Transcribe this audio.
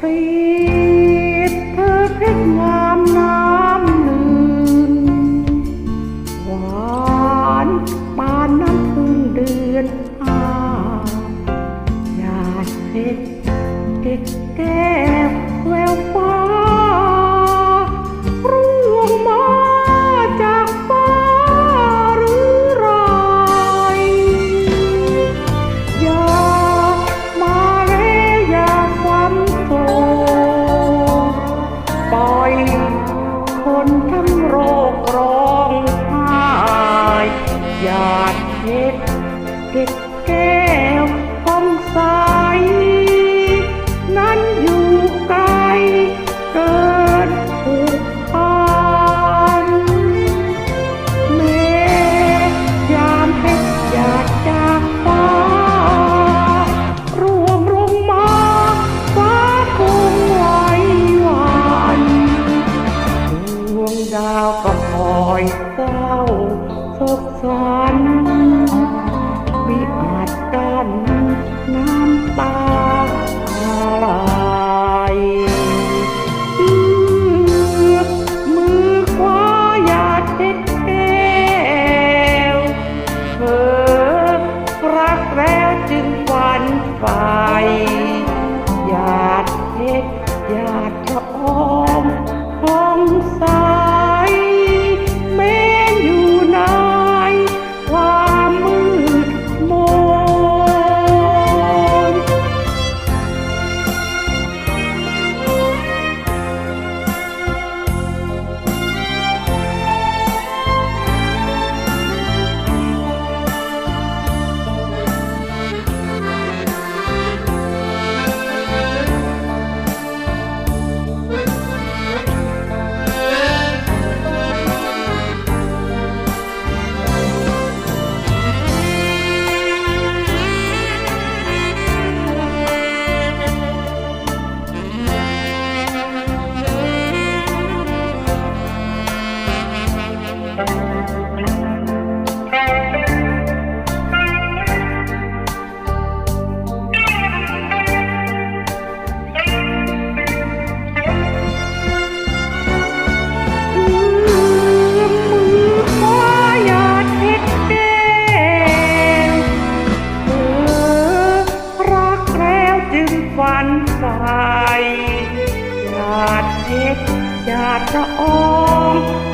รีดเธอพริกงามน้ำหนึ่งหวานปานน้ำพึ่งเดือนอาอยากเด็กเด็กแกาวก็คอยเศร้าสบสัารวิอาจด้าน อยาดเย็ดอยากละออง